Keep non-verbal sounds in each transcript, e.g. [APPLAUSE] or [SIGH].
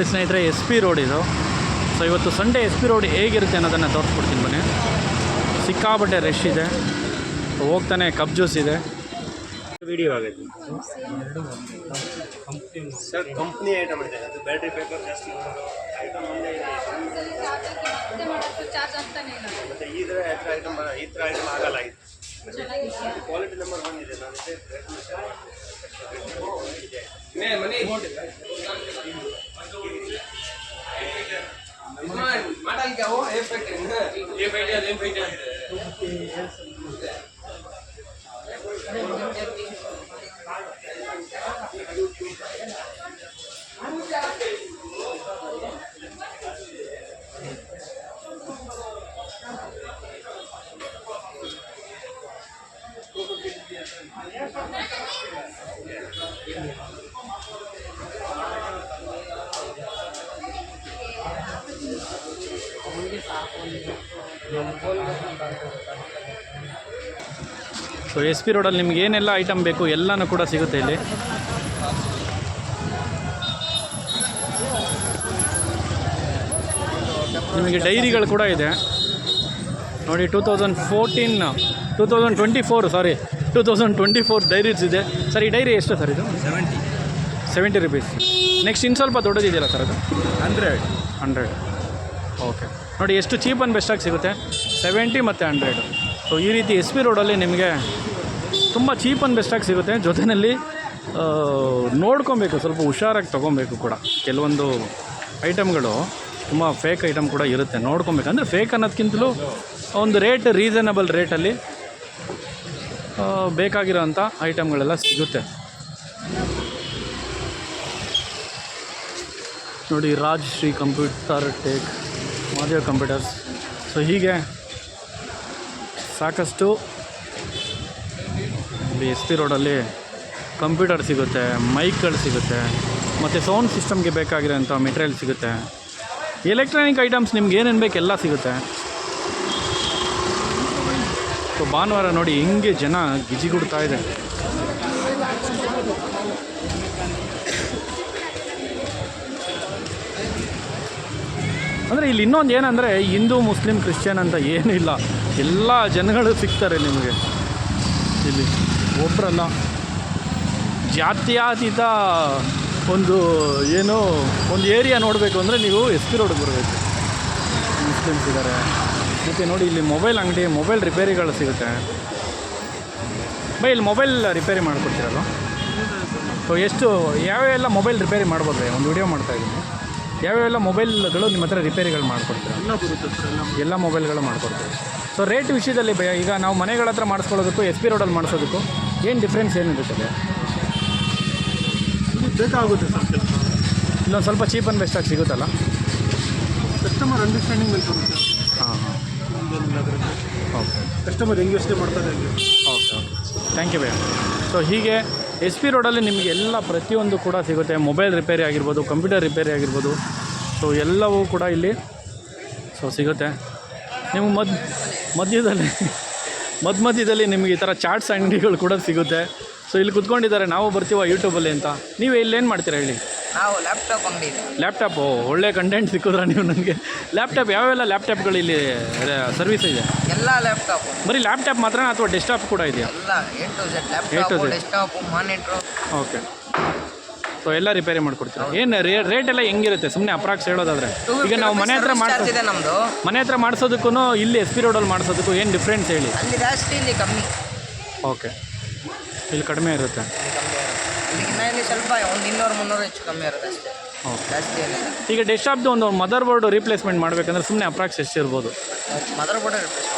ನೋಡಿ ಸ್ನೇಹಿತರೆ S P road ಇದು. ಸೊ ಇವತ್ತು ಸಂಡೇ ಎಸ್ ಪಿ ರೋಡ್ ಹೇಗಿರುತ್ತೆ ಅನ್ನೋದನ್ನು ತೋರಿಸ್ಕೊಡ್ತೀನಿ ಬನ್ನಿ. ಸಿಕ್ಕಾಪಟ್ಟೆ ರಶ್ ಇದೆ. ಹೋಗ್ತಾನೆ ಕಬ್ ಜ್ಯೂಸ್ ಇದೆ. ವಿಡಿಯೋ ಆಗೈತೆ. ಸರ್ ಕಂಪ್ನಿ ಐಟಮ್ ಇದೆ. ಅದು ಬ್ಯಾಟ್ರಿ ಬ್ಯಾಕಪ್ ಜಾಸ್ತಿ ಐಟಮ್ ಒಂದೇ ಇದೆ. ಚಾರ್ಜ್ ಆಗ್ತಾನೆ ಇಲ್ಲ ಮತ್ತೆ ಈ ಥರ ಐಟಮ್ ಈ ಥರ ಐಟಮ್ ಆಗಲ್ಲ ಇದು. ಕ್ವಾಲಿಟಿ ನಂಬರ್ ಇದೆ ನಾನು ಇದೇ மாட்டாளிக்காவும் a fighter a fighter a fighter so S P ರೋಡಲ್ಲಿ ನಿಮ್ಗೆ ಏನೆಲ್ಲ ಐಟಮ್ ಬೇಕು ಎಲ್ಲನೂ ಕೂಡ ಸಿಗುತ್ತೆ ಇಲ್ಲಿ. ನಿಮಗೆ ಡೈರಿಗಳು ಕೂಡ ಇದೆ. ನೋಡಿ two thousand fourteen two thousand twenty four sorry two thousand twenty four diaries ಇದೆ. ಸರ್ ಈ ಡೈರಿ ಎಷ್ಟು ಸರ್ ಇದು? ಸೆವೆಂಟಿ ಸೆವೆಂಟಿ ರುಪೀಸ್ ನೆಕ್ಸ್ಟ್ ಇನ್ನು ಸ್ವಲ್ಪ ದೊಡ್ಡದಿದೆಯಲ್ಲ ಸರ್ ಅದು? ಹಂಡ್ರೆಡ್ ಹಂಡ್ರೆಡ್ ಓಕೆ ನೋಡಿ ಎಷ್ಟು ಚೀಪ್ ಆ್ಯಂಡ್ ಬೆಸ್ಟಾಗಿ ಸಿಗುತ್ತೆ? ಸೆವೆಂಟಿ ಮತ್ತು ಹಂಡ್ರೆಡ್ ಸೊ ಈ ರೀತಿ ಎಸ್ ಪಿ ರೋಡಲ್ಲಿ ನಿಮಗೆ ತುಂಬ ಚೀಪ್ ಆ್ಯಂಡ್ ಬೆಸ್ಟಾಗಿ ಸಿಗುತ್ತೆ. ಜೊತೆಯಲ್ಲಿ ನೋಡ್ಕೊಬೇಕು, ಸ್ವಲ್ಪ ಹುಷಾರಾಗಿ ತೊಗೊಬೇಕು ಕೂಡ. ಕೆಲವೊಂದು ಐಟಮ್ಗಳು ತುಂಬ ಫೇಕ್ ಐಟಮ್ ಕೂಡ ಇರುತ್ತೆ. ನೋಡ್ಕೊಬೇಕು. ಅಂದರೆ ಫೇಕ್ ಅನ್ನೋದಕ್ಕಿಂತಲೂ ಒಂದು ರೇಟ್ ರೀಸನಬಲ್ ರೇಟಲ್ಲಿ ಬೇಕಾಗಿರೋಂಥ ಐಟಮ್ಗಳೆಲ್ಲ ಸಿಗುತ್ತೆ. ನೋಡಿ Raj Shri computer tech Madev computers so ಹೀಗೆ ಸಾಕಷ್ಟು ಇಲ್ಲಿ ಎಸ್ ಪಿ ರೋಡಲ್ಲಿ ಕಂಪ್ಯೂಟರ್ ಸಿಗುತ್ತೆ, ಮೈಕ್ಗಳು ಸಿಗುತ್ತೆ, ಮತ್ತು ಸೌಂಡ್ ಸಿಸ್ಟಮ್ಗೆ ಬೇಕಾಗಿರೋಂಥ ಮೆಟೀರಿಯಲ್ ಸಿಗುತ್ತೆ. ಎಲೆಕ್ಟ್ರಾನಿಕ್ ಐಟಮ್ಸ್ ನಿಮ್ಗೆ ಏನೇನು ಬೇಕು ಎಲ್ಲ ಸಿಗುತ್ತೆ. ಸೊ ಭಾನುವಾರ ನೋಡಿ ಹೆಂಗೆ ಜನ ಗಿಜಿಗುಡ್ತಾ ಇದೆ. ಅಂದರೆ ಇಲ್ಲಿ ಇನ್ನೊಂದು ಏನಂದರೆ ಹಿಂದೂ, ಮುಸ್ಲಿಂ, ಕ್ರಿಶ್ಚಿಯನ್ ಅಂತ ಏನೂ ಇಲ್ಲ. ಎಲ್ಲ ಜನಗಳು ಸಿಗ್ತಾರೆ ನಿಮಗೆ. ಇಲ್ಲಿ ಒಬ್ಬರಲ್ಲ ಜಾತ್ಯಾತೀತ ಒಂದು ಏನು ಒಂದು ಏರಿಯಾ ನೋಡಬೇಕು ಅಂದರೆ ನೀವು ಎಸ್ ಪಿ ರೋಡ್ಗೆ ಬರಬೇಕು. ಮುಸ್ಲಿಮ್ಸ್ ಇದ್ದಾರೆ ಮತ್ತು ನೋಡಿ ಇಲ್ಲಿ ಮೊಬೈಲ್ ಅಂಗಡಿ ಮೊಬೈಲ್ ರಿಪೇರಿಗಳು ಸಿಗುತ್ತೆ. ಬೈ ಇಲ್ಲಿ ಮೊಬೈಲ್ ರಿಪೇರಿ ಮಾಡಿಕೊಡ್ತೀರಲ್ಲ ಸೊ ಎಷ್ಟು ಯಾವ್ಯಾವೆಲ್ಲ ಮೊಬೈಲ್ ರಿಪೇರಿ ಮಾಡ್ಬೋದು ಒಂದು ವಿಡಿಯೋ ಮಾಡ್ತಾ ಇದ್ದೀನಿ. ಯಾವ್ಯಾವೆಲ್ಲ ಮೊಬೈಲ್ಗಳು ನಿಮ್ಮ ಹತ್ರ ರಿಪೇರಿಗಳು ಮಾಡಿಕೊಡ್ತೀರ? ಎಲ್ಲ ಮೊಬೈಲ್ಗಳು ಮಾಡ್ಕೊಡ್ತೀವಿ ಸೊ ರೇಟ್ ವಿಷಯದಲ್ಲಿ ಭಯ ಈಗ ನಾವು ಮನೆಗಳ ಹತ್ರ ಮಾಡಿಸ್ಕೊಳ್ಳೋದಕ್ಕೂ ಎಸ್ ಪಿ ರೋಡಲ್ಲಿ ಮಾಡಿಸೋದಕ್ಕೂ ಏನು ಡಿಫ್ರೆನ್ಸ್ ಏನಿರುತ್ತದೆ ಇದು ಬೇಕಾಗುತ್ತೆ ಸರ್ ಕೆಲಸ. ಇಲ್ಲೊಂದು ಸ್ವಲ್ಪ ಚೀಪ್ ಆ್ಯಂಡ್ ಬೆಸ್ಟಾಗಿ ಸಿಗುತ್ತಲ್ಲ? ಕಸ್ಟಮರ್ ಅಂಡರ್ಸ್ಟ್ಯಾಂಡಿಂಗ್ ಮೇಲೆ ಬರುತ್ತೆ ಹಾಂ ಹಾಂ. ಓಕೆ ಕಸ್ಟಮರ್ ಹೆಂಗೆ ಯೋಚನೆ ಮಾಡ್ತಾರೆ ಓಕೆ ಓಕೆ ಥ್ಯಾಂಕ್ ಯು ಭಯ ಸೊ ಹೀಗೆ ಎಸ್ ಪಿ ರೋಡಲ್ಲಿ ನಿಮಗೆ ಎಲ್ಲ ಪ್ರತಿಯೊಂದು ಕೂಡ ಸಿಗುತ್ತೆ. ಮೊಬೈಲ್ ರಿಪೇರಿ ಆಗಿರ್ಬೋದು ಕಂಪ್ಯೂಟರ್ ರಿಪೇರಿ ಆಗಿರ್ಬೋದು. ಸೊ ಎಲ್ಲವೂ ಕೂಡ ಇಲ್ಲಿ ಸೊ ಸಿಗುತ್ತೆ. ನೀವು ಮದ್ ಮಧ್ಯದಲ್ಲಿ ಮಧ್ಯ ಮಧ್ಯದಲ್ಲಿ ನಿಮಗೆ ಈ ಥರ ಚಾಟ್ಸ್ ಅಂಗಡಿಗಳು ಕೂಡ ಸಿಗುತ್ತೆ. ಸೊ ಇಲ್ಲಿ ಕುತ್ಕೊಂಡಿದ್ದಾರೆ ನಾವು ಬರ್ತೀವ ಯೂಟ್ಯೂಬಲ್ಲಿ ಅಂತ. ನೀವು ಇಲ್ಲೇನು ಮಾಡ್ತೀರಾ ಹೇಳಿ? ನಾವು ಲ್ಯಾಪ್ಟಾಪ್ ಅಂಗಡಿ ಲ್ಯಾಪ್ಟಾಪ್ ಒಳ್ಳೆ ಕಂಟೆಂಟ್ ಸಿಕ್ಕಿದ್ರ ನೀವು ನನಗೆ? ಲ್ಯಾಪ್ಟಾಪ್ ಯಾವೆಲ್ಲ ಲ್ಯಾಪ್ಟಾಪ್ಗಳು ಇಲ್ಲಿ ಸರ್ವಿಸ್ ಇದೆ? ಎಲ್ಲ ಲ್ಯಾಪ್ಟಾಪ್ ಬರೀ ಲ್ಯಾಪ್ಟಾಪ್ ಮಾತ್ರ ಅಥವಾ ಡೆಸ್ಕ್ಟಾಪ್ ಕೂಡ ಇದೆಯಾ? ಎಲ್ಲ A to Z laptop desktop monitor okay so ಎಲ್ಲ ರಿಪೇರಿ ಮಾಡ್ಕೊಡ್ತೀವಿ ಏನು ರೇಟ್ ಎಲ್ಲ ಹೆಂಗಿರುತ್ತೆ? ಸುಮ್ಮನೆ ಅಪ್ರಾಕ್ಸ್ ಹೇಳೋದಾದ್ರೆ. ಈಗ ನಾವು ಮನೆ ಹತ್ರ ಇದೆ ನಮ್ಮದು ಮನೆ ಹತ್ರ ಮಾಡಿಸೋದಕ್ಕೂ ಇಲ್ಲಿ ಎಸ್ ಪಿ ರೋಡಲ್ಲಿ ಮಾಡಿಸೋದಕ್ಕೂ ಏನು ಡಿಫ್ರೆನ್ಸ್ ಹೇಳಿ? ಅಲ್ಲಿ ಜಾಸ್ತಿ ಇಲ್ಲಿ ಕಮ್ಮಿ. ಓಕೆ ಇಲ್ಲಿ ಕಡಿಮೆ ಇರುತ್ತೆ. ಇಲ್ಲಿ ಸ್ವಲ್ಪ ಒಂದು ಇನ್ನೂರು ಮುನ್ನೂರು ಹೆಚ್ಚು ಕಮ್ಮಿ ಇರುತ್ತೆ ಅಷ್ಟೇ. ಜಾಸ್ತಿ ಏನಿಲ್ಲ. ಈಗ ಡೆಸ್ಕ್ಟಾಪ್ದು ಒಂದು ಮದರ್ ಬೋರ್ಡ್ ರಿಪ್ಲೇಸ್ಮೆಂಟ್ ಮಾಡಬೇಕಂದ್ರೆ ಸುಮ್ಮನೆ ಅಪ್ರಾಕ್ಸ್ ಎಷ್ಟು ಇರ್ಬೋದು? Motherboard replace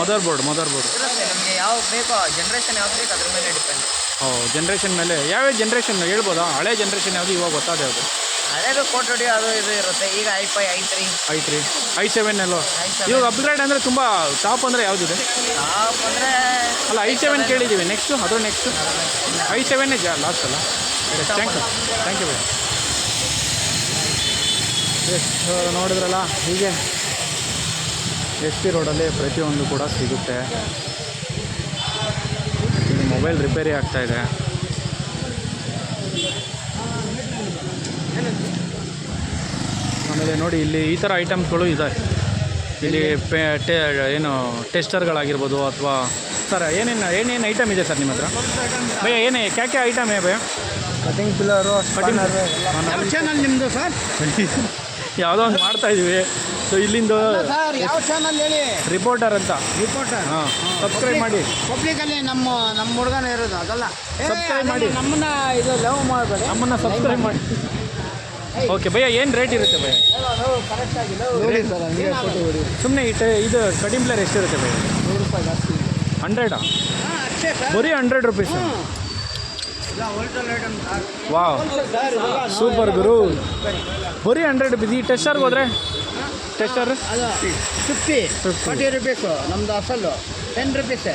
motherboard motherboard ನಮಗೆ ಯಾವ ಬೇಕೋ ಜನ್ರೇಷನ್ ಯಾವ್ದು ಬೇಕು ಅದ್ರ ಮೇಲೆ ಡಿಪೆಂಡ್ ಓ ಜನ್ರೇಷನ್ ಮೇಲೆ ಯಾವ್ಯಾವ ಜನ್ರೇಷನ್ ಹೇಳ್ಬೋದಾ? ಹಳೆ ಜನ್ರೇಷನ್ ಯಾವುದು ಇವಾಗ ಗೊತ್ತಾದ ಯಾವುದು ಹಳೇದು ಕೋಟಡಿ ಅದು ಇದು ಇರುತ್ತೆ. ಈಗ I five I three I three I seven seven ಇವಾಗ ಅಪ್ಗ್ರೇಡ್ ಅಂದರೆ ತುಂಬ ಟಾಪ್ ಅಂದರೆ ಯಾವುದಿದೆ? ಟಾಪ್ ಅಂದರೆ ಅಲ್ಲ ಐ ಸೆವೆನ್ ಕೇಳಿದ್ದೀವಿ ನೆಕ್ಸ್ಟು ಅದು ನೆಕ್ಸ್ಟು ಐ ಸೆವೆನ್ನೇ ಜಾ ಲಾಸ್ಟ್ ಅಲ್ಲ? ಥ್ಯಾಂಕ್ ಯು ಥ್ಯಾಂಕ್ ಯು ಎಷ್ಟು ನೋಡಿದ್ರಲ್ಲ ಹೀಗೆ ಎಸ್ ಪಿ ರೋಡಲ್ಲಿ ಪ್ರತಿಯೊಂದು ಕೂಡ ಸಿಗುತ್ತೆ. ಮೊಬೈಲ್ ರಿಪೇರಿ ಆಗ್ತಾ ಇದೆ. ಆಮೇಲೆ ನೋಡಿ ಇಲ್ಲಿ ಈ ಥರ ಐಟಮ್ಸ್ಗಳು ಇದೆ. ಇಲ್ಲಿ ಪೇ ಟೆ ಏನು ಟೆಸ್ಟರ್ಗಳಾಗಿರ್ಬೋದು ಅಥವಾ ಸರ್ ಏನೇನು ಏನೇನು ಐಟಮ್ ಇದೆ ಸರ್ ನಿಮ್ಮ ಹತ್ರ? ಭಯ ಏನೇ ಕ್ಯಾಕೆ ಐಟಮ್ ಏ ಭಯ ಕಟಿಂಗ್ ಪಿಲ್ಲರು ಕಟಿಂಗ್ ನಿಮ್ಮದು ಸರ್? [LAUGHS] ಯಾವುದೋ ಒಂದು ಮಾಡ್ತಾ ಇದೀವಿ. ಸೊ ಇಲ್ಲಿಂದ ಸರ್ ಯಾವ ಚಾನಲ್ ಹೇಳಿ? ರಿಪೋರ್ಟರ್ ಅಂತ. ರಿಪೋರ್ಟರ್ ಹಾಂ ಸಬ್ಸ್ಕ್ರೈಬ್ ಮಾಡಿ. ಪಬ್ಲಿಕಲ್ಲಿ ನಮ್ಮ ನಮ್ಮ ಹುಡುಗನ ಇರೋದು ಅದಲ್ಲ. ಸಬ್ಸ್ಕ್ರೈಬ್ ಮಾಡಿ. ನಮ್ಮನ್ನ ಇದು ಲವ್ ಮಾಡಬೇಡಿ. ನಮ್ಮನ್ನ ಸಬ್ಸ್ಕ್ರೈಬ್ ಮಾಡಿ. ಓಕೆ ಭಯ್ಯ ಏನು ರೇಟ್ ಇರುತ್ತೆ ಭಯ್ಯ? ಕರೆಕ್ಟ್ ಆಗಿ ನೋಡಿ ಸರ್ ಹಂಗೆ ಫೋಟೋ ಹೊಡಿ ಸುಮ್ಮನೆ ಇಟ್ಟು ಇದು ಕಡಿಮೆ ಎಷ್ಟಿರುತ್ತೆ ಭಯ್ಯ? ನೂರು ರೂಪಾಯಿ ಜಾಸ್ತಿ. ಹಂಡ್ರೆಡಾ ಹಾಂ ಅಷ್ಟೇ ಸರ್. ಬರೀ ಹಂಡ್ರೆಡ್ ರುಪೀಸ್ ಇಲ್ಲ wholesale item sir wow. Super ಗುರು. ಬರೀ ಹಂಡ್ರೆಡ್ ಬಿಸಿ ಟೆಸ್ಟರ್ಗೆ ಹೋದ್ರೆ? ಟೆಸ್ಟರ್ ಫಿಫ್ಟಿ ಫಾರ್ಟಿ ರುಪೀಸು ನಮ್ದು ಅಸಲು ಟೆನ್ ರುಪೀಸೇ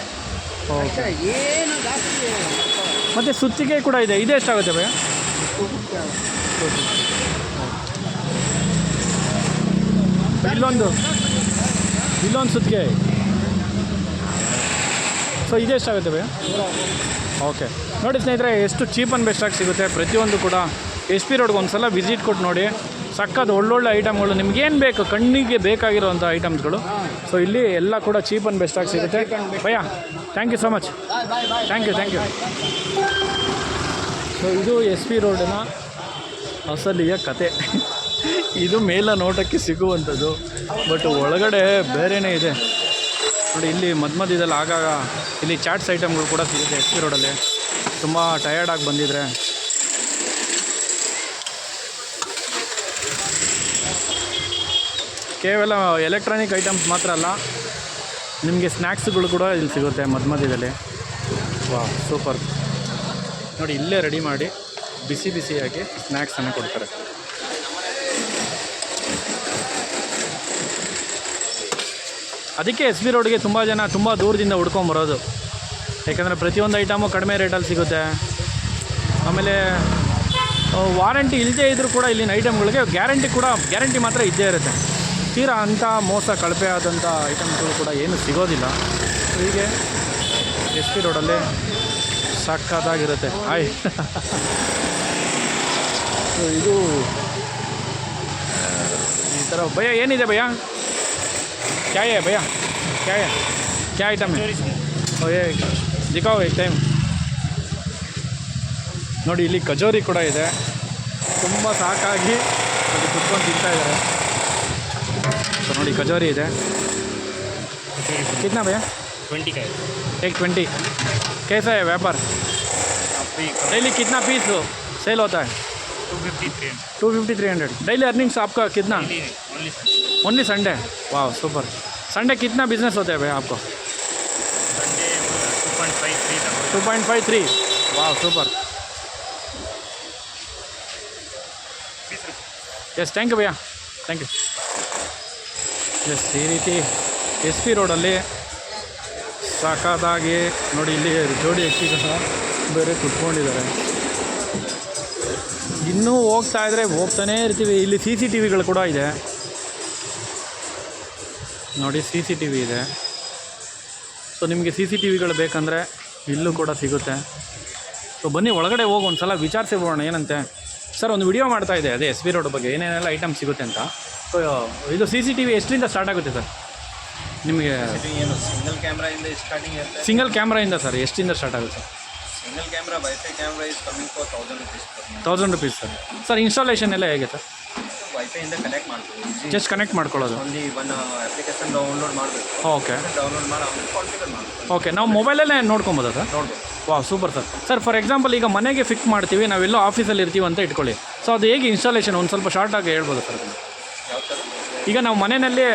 ಏನು ಜಾಸ್ತಿ. ಮತ್ತು ಸುತ್ತಿಗೆ ಕೂಡ ಇದೆ. ಇದು ಎಷ್ಟಾಗುತ್ತೆ ಭಯ? ಇಲ್ಲೊಂದು. ಇಲ್ಲೊಂದು ಸುತ್ತಿಗೆ. ಸೊ ಇದೆಷ್ಟಾಗುತ್ತೆ ಎಷ್ಟಾಗುತ್ತೆ ಭಯ? ಓಕೆ ನೋಡಿ ಸ್ನೇಹಿತರೆ, ಎಷ್ಟು ಚೀಪ್ ಆ್ಯಂಡ್ ಬೆಸ್ಟಾಗಿ ಸಿಗುತ್ತೆ. ಪ್ರತಿಯೊಂದು ಕೂಡ ಎಸ್ ಪಿ ರೋಡ್ಗೆ ಒಂದು ಸಲ ವಿಸಿಟ್ ಕೊಟ್ಟು ನೋಡಿ. ಸಕ್ಕದ ಒಳ್ಳೊಳ್ಳೆ ಐಟಮ್ಗಳು ನಿಮ್ಗೇನು ಬೇಕು? ಕಣ್ಣಿಗೆ ಬೇಕಾಗಿರೋಂಥ ಐಟಮ್ಸ್ಗಳು ಸೊ ಇಲ್ಲಿ ಎಲ್ಲ ಕೂಡ ಚೀಪ್ ಆ್ಯಂಡ್ ಬೆಸ್ಟಾಗಿ ಸಿಗುತ್ತೆ. ಭಯ thank you so much thank you thank you so ಇದು ಎಸ್ ಪಿ ರೋಡಿನ ಅಸಲಿಯ ಕತೆ. ಇದು ಮೇಲ ನೋಟಕ್ಕೆ ಸಿಗುವಂಥದ್ದು. ಬಟ್ ಒಳಗಡೆ ಬೇರೆಯೇ ಇದೆ. ನೋಡಿ, ಇಲ್ಲಿ ಮಧ್ಯ ಆಗಾಗ ಇಲ್ಲಿ ಚಾಟ್ಸ್ ಐಟಮ್ಗಳು ಕೂಡ ಸಿಗುತ್ತೆ ಎಸ್ ಪಿ ರೋಡಲ್ಲಿ ತುಂಬ ಟಯರ್ಡಾಗಿ ಬಂದಿದ್ರೆ. ಕೇವಲ ಎಲೆಕ್ಟ್ರಾನಿಕ್ ಐಟಮ್ಸ್ ಮಾತ್ರ ಅಲ್ಲ, ನಿಮಗೆ ಸ್ನ್ಯಾಕ್ಸ್ಗಳು ಕೂಡ ಇಲ್ಲಿ ಸಿಗುತ್ತೆ ಮಧ್ಯ ಮಧ್ಯದಲ್ಲಿ. ವಾ ಸೂಪರ್ ನೋಡಿ, ಇಲ್ಲೇ ರೆಡಿ ಮಾಡಿ, ಬಿಸಿ ಬಿಸಿಯಾಗಿ ಸ್ನ್ಯಾಕ್ಸನ್ನು ಕೊಡ್ತಾರೆ. ಅದಕ್ಕೆ ಎಸ್ ಬಿ ರೋಡ್ಗೆ ತುಂಬ ಜನ ತುಂಬ ದೂರದಿಂದ ಹುಡ್ಕೊಂಬರೋದು ಯಾಕಂದರೆ ಪ್ರತಿಯೊಂದು ಐಟಮು ಕಡಿಮೆ ರೇಟಲ್ಲಿ ಸಿಗುತ್ತೆ. ಆಮೇಲೆ ವಾರಂಟಿ ಇಲ್ಲದೇ ಇದ್ದರೂ ಕೂಡ ಇಲ್ಲಿನ ಐಟಮ್ಗಳಿಗೆ ಗ್ಯಾರಂಟಿ ಕೂಡ ಗ್ಯಾರಂಟಿ ಮಾತ್ರ ಇದ್ದೇ ಇರುತ್ತೆ. ತೀರಾ ಅಂಥ ಮೋಸ ಕಳಪೆ ಆದಂಥ ಐಟಮ್ಗಳು ಕೂಡ ಏನು ಸಿಗೋದಿಲ್ಲ. ಹೀಗೆ ಎಸ್ ಪಿ ರೋಡಲ್ಲಿ ಸಾಕಾದಾಗಿರುತ್ತೆ. ಹಾಯ್ ಇದು ಈ ಥರ ಭಯ ಏನಿದೆ ಭಯ? ಕ್ಯಾಯ ಭಯ? ಕ್ಯಾಯ? ಕ್ಯಾ ಐಟಮ್ ಓ आइटम है ओ ये दिखाओ एक ಟೈಮ್ ನೋಡಿ ಇಲ್ಲಿ ಕಜೋರಿ ಕೂಡ ಇದೆ ತುಂಬ ಸಾಕಾಗಿ ಅಲ್ಲಿ ಕುತ್ಕೊಂಡು ತಿಂತಾ ಇದ್ದಾರೆ ಸೊ ನೋಡಿ ಕಜೋರಿ ಇದೆ कितना भैया ಟ್ವೆಂಟಿ ಕೈ एक ट्वेंटी कैसा है व्यापार डेली कितना पीस सेल होता है two fifty three two fifty three hundred daily earnings आपका कितना ಓನ್ಲಿ ओनली संडे वाह सुपर संडे कितना बिजनेस होता है भैया आपको Sunday to point five three point five three wow super yes thank you bhaiya. Thank you yes ಈ ರೀತಿ ಎಸ್ ಪಿ ರೋಡಲ್ಲಿ ಸಾಕಾದಾಗಿ ನೋಡಿ ಇಲ್ಲಿ ಜೋಡಿ ಎಕ್ಕಿಗೂ ಸಹ ಬೇರೆ ಕುತ್ಕೊಂಡಿದ್ದಾರೆ. ಇನ್ನೂ ಹೋಗ್ತಾ ಇದ್ದರೆ ಹೋಗ್ತಾನೇ ಇರ್ತೀವಿ. ಇಲ್ಲಿ ಸಿ ಸಿ ಟಿ ವಿಗಳು ಕೂಡ ಇದೆ. ನೋಡಿ ಸಿ ಸಿ ಟಿ ವಿ ಇದೆ. ಸೊ ನಿಮಗೆ ಸಿ ಸಿ ಟಿ ವಿಗಳು ಬೇಕಂದರೆ ಇಲ್ಲೂ ಕೂಡ ಸಿಗುತ್ತೆ. ಸೊ ಬನ್ನಿ ಒಳಗಡೆ ಹೋಗಿ ಒಂದು ಸಲ ವಿಚಾರಿಸಿ ಬಿಡೋಣ ಏನಂತೆ? ಸರ್ ಒಂದು ವಿಡಿಯೋ ಮಾಡ್ತಾ ಇದೆ ಅದೇ ಎಸ್ ಬಿ ರೋಡ್ ಬಗ್ಗೆ ಏನೇನೆಲ್ಲ ಐಟಮ್ ಸಿಗುತ್ತೆ ಅಂತ. ಸೊ ಇದು ಸಿ ಸಿ ಟಿ ವಿ ಎಷ್ಟರಿಂದ ಸ್ಟಾರ್ಟ್ ಆಗುತ್ತೆ ಸರ್? ನಿಮಗೆ ಏನು ಸಿಂಗಲ್ ಕ್ಯಾಮ್ರಾಯಿಂದ ಸ್ಟಾರ್ಟಿಂಗ್ ಇರುತ್ತೆ. ಸಿಂಗಲ್ ಕ್ಯಾಮ್ರಾಯಿಂದ ಸರ್ ಎಷ್ಟಿಂದ ಸ್ಟಾರ್ಟ್ ಆಗುತ್ತೆ sir? Single camera wifi camera is coming for thousand rupees thousand rupees sir. Sir installation ಎಲ್ಲ ಹೇಗೆ ಸರ್? ವೈಫೈಯಿಂದ ಕನೆಕ್ಟ್ ಮಾಡ್ತೀವಿ. ಜಸ್ಟ್ ಕನೆಕ್ಟ್ ಮಾಡ್ಕೊಳ್ಳೋದು. ಒಂದು ಒನ್ ಅಪ್ಲಿಕೇಶನ್ ಡೌನ್ಲೋಡ್ ಮಾಡಬೇಕು. ಓಕೆ ಡೌನ್ಲೋಡ್ ಮಾಡಿ ಆಮೇಲೆ ಕಾನ್ಫಿಗರ್ ಮಾಡಬೇಕು. ಓಕೆ ನಾವು ಮೊಬೈಲಲ್ಲೇ ನೋಡ್ಕೊಬೋದಾ ಸರ್ ನೋಡ್ಬೋದು. ವಾ super sir sir for example ಈಗ ಮನೆಗೆ ಫಿಕ್ಸ್ ಮಾಡ್ತೀವಿ ನಾವೆಲ್ಲೋ ಆಫೀಸಲ್ಲಿ ಇರ್ತೀವಿ ಅಂತ ಇಟ್ಕೊಳ್ಳಿ. ಸೊ ಅದು ಹೇಗೆ ಇನ್ಸ್ಟಾಲೇಷನ್ ಒಂದು ಸ್ವಲ್ಪ ಶಾರ್ಟಾಗಿ ಹೇಳ್ಬೋದು ಸರ್ ಈಗ ನಾವು ಮನೆಯಲ್ಲಿ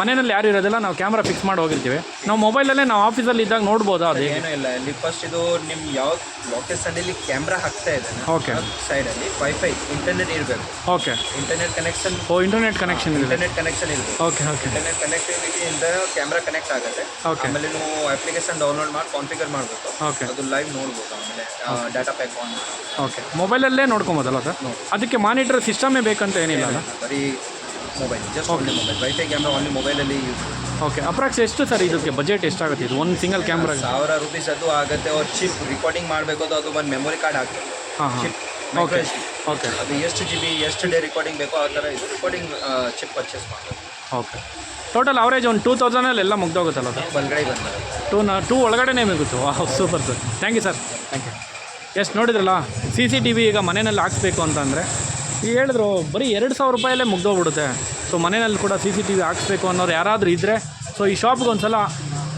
ಮನೆಯಲ್ಲಿ ಯಾರು ಇರೋದಿಲ್ಲ ನಾವು ಕ್ಯಾಮ್ರಾ ಫಿಕ್ಸ್ ಮಾಡಿ ಹೋಗಿರ್ತೀವಿ. ನಾವು ಮೊಬೈಲಲ್ಲೇ ನಾವು ಆಫೀಸಲ್ಲಿ ಇದ್ದಾಗ ನೋಡ್ಬೋದು ಅದು ಏನೂ ಇಲ್ಲ ಇಲ್ಲಿ ಫಸ್ಟ್ ಇದು ನಿಮ್ಮ ಯಾವ ಲೊಕೇಶನಲ್ಲಿ ಕ್ಯಾಮ್ರಾ ಹಾಕ್ತಾ ಇದೆ ಓಕೆ ಸೈಡಲ್ಲಿ ವೈಫೈ ಇಂಟರ್ನೆಟ್ ಇರಬೇಕು. Okay internet connection oh internet connection internet connection ಇರಬೇಕು. ಓಕೆ ಓಕೆ ಇಂಟರ್ನೆಟ್ ಕನೆಕ್ಟಿವಿಟಿಯಿಂದ ಕ್ಯಾಮ್ರಾ ಕನೆಕ್ಟ್ ಆಗುತ್ತೆ. ಓಕೆ ಆಮೇಲೆ ನೀವು ಅಪ್ಲಿಕೇಶನ್ ಡೌನ್ಲೋಡ್ ಮಾಡಿ ಕಾನ್ಫಿಗರ್ ಮಾಡಬೇಕು. ಓಕೆ ಅದು ಲೈವ್ ನೋಡ್ಬೋದು ಆಮೇಲೆ ಡಾಟಾ ಪ್ಯಾಕ್ ಆನ್ ಓಕೆ ಮೊಬೈಲಲ್ಲೇ ನೋಡ್ಕೊಬೋದಲ್ಲ ಸರ್ ಅದಕ್ಕೆ ಮಾನಿಟರ್ ಸಿಸ್ಟಮೇ ಬೇಕಂತ ಏನಿಲ್ಲ ಬರೀ mobile just only mobile wifi camera only ಮೊಬೈಲಲ್ಲಿ ಯೂಸ್ ಓಕೆ ಅಪ್ರಾಕ್ಸ್ ಎಷ್ಟು ಸರ್ ಇದಕ್ಕೆ ಬಜೆಟ್ ಎಷ್ಟಾಗುತ್ತೆ? ಇದು ಒಂದು ಸಿಂಗಲ್ ಕ್ಯಾಮ್ರಾ ಸಾವಿರ ರುಪೀಸ್ ಅದು ಆಗುತ್ತೆ ಅವ್ರು ಚಿಪ್ ರೆಕಾರ್ಡಿಂಗ್ ಮಾಡಬೇಕು ಅದು ಅದು ಒಂದು ಮೆಮೊರಿ ಕಾರ್ಡ್ ಹಾಕ್ತೀವಿ ಹಾಂ ಹಾಂ. ಓಕೆ ಓಕೆ ಅದು ಎಷ್ಟು ಜಿ ಬಿ ಎಷ್ಟು ಡೇ ರೆಕಾರ್ಡಿಂಗ್ ಬೇಕೋ ಆ ಥರ ಇದು ರೆಕಾರ್ಡಿಂಗ್ ಚಿಪ್ ಪರ್ಚೇಸ್ ಮಾಡಬೇಕು. ಓಕೆ ಟೋಟಲ್ ಅವರೇಜ್ ಒಂದು ಟೂ ತೌಸಂಡಲ್ಲಿ ಎಲ್ಲ ಮುಗ್ದೋಗುತ್ತಲ್ಲ ಅದು ಬಲ್ಗಡೆ ಬಂದಾಗ ಟೂ ನಾ ಟೂ ಒಳಗಡೆನೇ ಮಿಗುತ್ತು. ವಾಹ್ super sir thank you sir thank you ಎಷ್ಟು ನೋಡಿದ್ರಲ್ಲ? ಸಿ ಸಿ ಟಿ ವಿ ಈಗ ಮನೆಯಲ್ಲಿ ಹಾಕ್ಸ್ಬೇಕು ಅಂತಂದರೆ ಹೇಳಿದ್ರು, ಬರೀ ಎರಡು ಸಾವಿರ ರೂಪಾಯಲ್ಲೇ ಮುಗ್ದೋಗ್ಬಿಡುತ್ತೆ. ಸೊ ಮನೆಯಲ್ಲಿ ಕೂಡ ಸಿ ಸಿ ಟಿ ವಿ ಹಾಕ್ಸ್ಬೇಕು ಅನ್ನೋರು ಯಾರಾದರೂ ಇದ್ದರೆ ಸೊ ಈ ಶಾಪ್ಗೆ ಒಂದು ಸಲ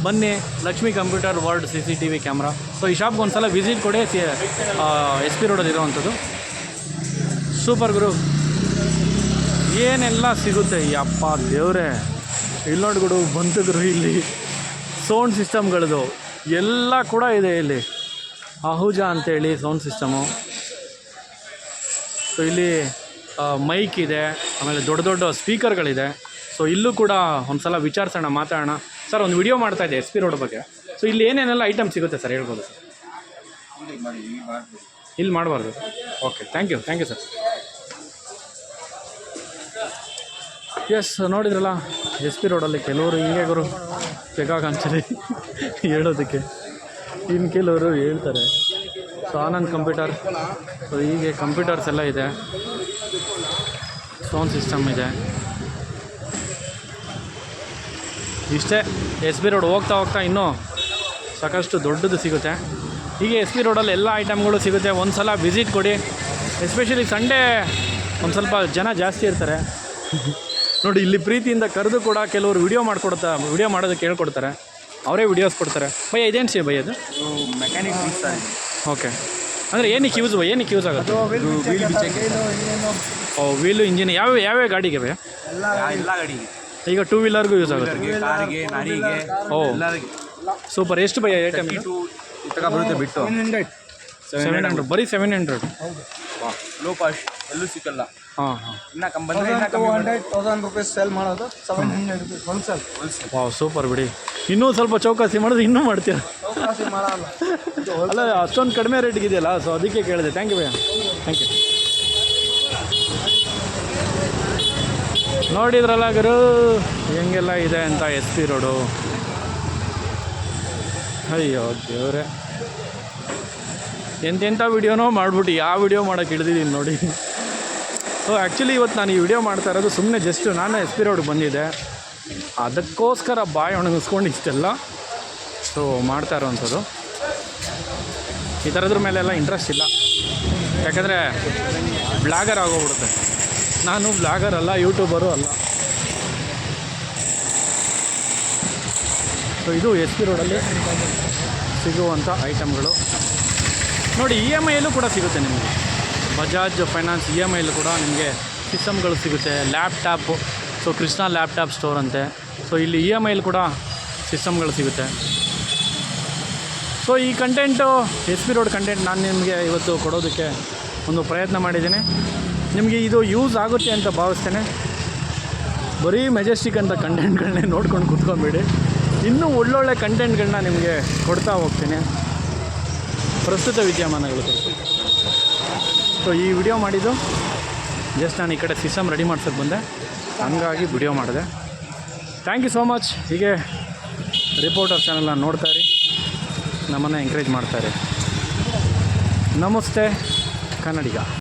ಬನ್ನಿ, Lakshmi computer world C C T V camera. So ಈ ಶಾಪ್ಗೆ ಒಂದು ಸಲ ವಿಸಿಟ್ ಕೊಡಿ, ಸಿ ಎಸ್ ಪಿ ರೋಡಲ್ಲಿ ಇರೋವಂಥದ್ದು. ಸೂಪರ್ ಗುರು. ಏನೆಲ್ಲ ಸಿಗುತ್ತೆ ಅಪ್ಪ ದೇವ್ರೆ. ಇಲ್ಲಿ ನೋಡಿ ಗುರು ಇಲ್ಲಿ. ಸೌಂಡ್ ಸಿಸ್ಟಮ್ಗಳದು. ಎಲ್ಲ ಕೂಡ ಇದೆ ಇಲ್ಲಿ. ಅಹುಜಾ ಅಂತೇಳಿ ಸೌಂಡ್ ಸಿಸ್ಟಮು. ಸೊ ಇಲ್ಲಿ ಮೈಕ್ ಇದೆ, ಆಮೇಲೆ ದೊಡ್ಡ ದೊಡ್ಡ ಸ್ಪೀಕರ್ಗಳಿದೆ ಸೊ ಇಲ್ಲೂ ಕೂಡ ಒಂದು ಸಲ ವಿಚಾರಿಸೋಣ, ಮಾತಾಡೋಣ. ಸರ್ ಒಂದು ವಿಡಿಯೋ ಮಾಡ್ತಾ ಇದೆ ಎಸ್ ಪಿ ರೋಡ್ ಬಗ್ಗೆ. ಸೊ ಇಲ್ಲಿ ಏನೇನೆಲ್ಲ ಐಟಮ್ ಸಿಗುತ್ತೆ ಸರ್ ಹೇಳ್ಬೋದು ಸರ್ ಇಲ್ಲಿ ಮಾಡಬಾರ್ದು. Okay thank you thank you sir yes ನೋಡಿದ್ರಲ್ಲ ಎಸ್ ಪಿ ರೋಡಲ್ಲಿ ಕೆಲವರು ಹಿಂಗೆ ಗುರು ಬೇಕಾಗಂಚಲಿ [LAUGHS] ಹೇಳೋದಕ್ಕೆ. ಇನ್ನು ಕೆಲವರು ಹೇಳ್ತಾರೆ, ಸೊ ಆನಂದ್ ಕಂಪ್ಯೂಟರ್, ಸೊ ಹೀಗೆ ಕಂಪ್ಯೂಟರ್ಸ್ ಎಲ್ಲ ಇದೆ. ಸೌಂಡ್ ಸಿಸ್ಟಮ್ ಇದೆ. ಇಷ್ಟೇ, ಎಸ್ ಬಿ ರೋಡ್ ಹೋಗ್ತಾ ಹೋಗ್ತಾ ಇನ್ನೂ ಸಾಕಷ್ಟು ದೊಡ್ಡದು ಸಿಗುತ್ತೆ. ಹೀಗೆ ಎಸ್ ಬಿ ರೋಡಲ್ಲಿ ಎಲ್ಲ ಐಟಮ್ಗಳು ಸಿಗುತ್ತೆ. ಒಂದು ಸಲ ವಿಸಿಟ್ ಕೊಡಿ. ಎಸ್ಪೆಷಲಿ ಸಂಡೇ ಒಂದು ಸ್ವಲ್ಪ ಜನ ಜಾಸ್ತಿ ಇರ್ತಾರೆ. ನೋಡಿ, ಇಲ್ಲಿ ಪ್ರೀತಿಯಿಂದ ಕರೆದು ಕೂಡ ಕೆಲವರು ವಿಡಿಯೋ ಮಾಡಿಕೊಡ್ತಾ ವಿಡಿಯೋ ಮಾಡೋದಕ್ಕೆ ಹೇಳ್ಕೊಡ್ತಾರೆ. ಅವರೇ ವಿಡಿಯೋಸ್ ಕೊಡ್ತಾರೆ. ಭಯ ಇದೇನು ಸಿ ಭಯ ಅದು ಮೆಕ್ಯಾನಿಕ್ ಓಕೆ ಅಂದರೆ ಏನಕ್ಕೆ ಯೂಸ್ ಏನಕ್ಕೆ ಯೂಸ್ ಆಗುತ್ತೆ? ಓ ವೀಲು ಇಂಜಿನ್ ಯಾವ ಯಾವ ಗಾಡಿಗೆ ಭಯ ಎಲ್ಲ ಗಾಡಿಗೆ. ಈಗ ಟೂ ವೀಲರ್ಗೂ ಯೂಸ್ ಆಗುತ್ತೆ. ಕಾರಿಗೆ ನಾರಿಗೆ. ಓ. ಸೂಪರ್ ಎಷ್ಟು ಭಯ ತಗ ಬರುತ್ತೆ ಬಿಟ್ಟು. ಸೆವೆನ್ ಹಂಡ್ರೆಡ್ ಬರೀ ಸೆವೆನ್ ಹಂಡ್ರೆಡ್ ಲೋ ಕಾಸ್ಟ್ ಎಲ್ಲೂ ಸಿಕ್ಕಲ್ಲ. ಹಾಂ ಹಾಂ. ಇನ್ನು ಹಂಡ್ರೆಡ್ ತೌಸಂಡ್ ರುಪೀಸ್ ಸೇಲ್ ಮಾಡೋದು seven hundred rupees wholesale wow super ಬಿಡಿ. ಇನ್ನೂ ಸ್ವಲ್ಪ ಚೌಕಾಸಿ ಮಾಡಿದ್ರೆ ಇನ್ನೂ ಮಾಡ್ತೀರಾ? ಅಲ್ಲ ಅಷ್ಟೊಂದು ಕಡಿಮೆ ರೇಟ್ಗೆ ಇದೆಯಲ್ಲ ಸೊ ಅದಕ್ಕೆ ಕೇಳಿದೆ. ಥ್ಯಾಂಕ್ ಯು ಭಯ್ಯ. ಥ್ಯಾಂಕ್ ಯು ನೋಡಿದ್ರಲ್ಲ ಗುರು ಹೆಂಗೆಲ್ಲ ಇದೆ ಅಂತ ಎಸ್ ಪಿ ರೋಡು ಅಯ್ಯೋ ದೇವ್ರೆ. ಎಂತೆಂಥ ವಿಡಿಯೋನೋ ಮಾಡಿಬಿಟ್ಟು ಯಾವ ವಿಡಿಯೋ ಮಾಡೋಕ್ಕೆ ಇಳಿದಿದ್ದೀನಿ ನೋಡಿ. ಸೊ ಆ್ಯಕ್ಚುಲಿ ಇವತ್ತು ನಾನು ಈ ವಿಡಿಯೋ ಮಾಡ್ತಾ ಇರೋದು ಸುಮ್ಮನೆ ಜಸ್ಟ್ ನಾನು ಎಸ್ ಪಿ ರೋಡ್ಗೆ ಬಂದಿದ್ದೆ. ಅದಕ್ಕೋಸ್ಕರ ಬಾಯಿ ಒಣಗಿಸ್ಕೊಂಡು ಇಷ್ಟೆಲ್ಲ. ಸೊ ಮಾಡ್ತಾ ಇರೋವಂಥದ್ದು. ಈ ಥರದ್ರ ಮೇಲೆಲ್ಲ ಇಂಟ್ರೆಸ್ಟ್ ಇಲ್ಲ. ಯಾಕಂದರೆ ಬ್ಲಾಗರ್ ಆಗೋಗ್ಬಿಡುತ್ತೆ. ನಾನು ಬ್ಲಾಗರ್ ಅಲ್ಲ ಯೂಟ್ಯೂಬರು ಅಲ್ಲ. ಸೊ ಇದು ಎಸ್ ಪಿ ರೋಡಲ್ಲಿ ಸಿಗುವಂಥ ಐಟಮ್ಗಳು ನೋಡಿ ಇ ಎಂ ಐಯಲ್ಲೂ ಕೂಡ ಸಿಗುತ್ತೆ ನಿಮಗೆ. ಬಜಾಜ್ ಫೈನಾನ್ಸ್ ಇ ಎಂ ಐಲ್ಲೂ ಕೂಡ ನಿಮಗೆ ಸಿಸ್ಟಮ್ಗಳು ಸಿಗುತ್ತೆ. Laptop so Krishna laptop store ಅಂತೆ. ಸೊ ಇಲ್ಲಿ ಇ ಎಂ ಐಲಿ ಕೂಡ ಸಿಸ್ಟಮ್ಗಳು ಸಿಗುತ್ತೆ. ಸೊ ಈ content S P road content ನಾನು ನಿಮಗೆ ಇವತ್ತು ಕೊಡೋದಕ್ಕೆ ಒಂದು ಪ್ರಯತ್ನ ಮಾಡಿದ್ದೀನಿ. ನಿಮಗೆ ಇದು ಯೂಸ್ ಆಗುತ್ತೆ ಅಂತ ಭಾವಿಸ್ತೇನೆ. ಬರೀ ಮೆಜೆಸ್ಟಿಕ್ ಅಂತ ಕಂಟೆಂಟ್ಗಳನ್ನೇ ನೋಡ್ಕೊಂಡು ಕುತ್ಕೊಂಬಿಡಿ. ಇನ್ನೂ ಒಳ್ಳೊಳ್ಳೆ ಕಂಟೆಂಟ್ಗಳನ್ನ ನಿಮಗೆ ಕೊಡ್ತಾ ಹೋಗ್ತೀನಿ. ಪ್ರಸ್ತುತ ವಿದ್ಯಮಾನಗಳು ಸೊ ಈ ವಿಡಿಯೋ ಮಾಡಿದ್ದು ಜಸ್ಟ್ ನಾನು ಈ ಕಡೆ ಸಿಸ್ಟಮ್ ರೆಡಿ ಮಾಡ್ಸೋಕ್ಕೆ ಬಂದೆ. ಹಂಗಾಗಿ ವಿಡಿಯೋ ಮಾಡಿದೆ. ಥ್ಯಾಂಕ್ ಯು ಸೋ ಮಚ್ ಹೀಗೆ ರಿಪೋರ್ಟರ್ ಚಾನೆಲ್ನ ನೋಡ್ತಾ ರೀ ನಮ್ಮನ್ನು ಎಂಕರೇಜ್ ಮಾಡ್ತಾರೆ ನಮಸ್ತೆ, ಕನ್ನಡಿಗ.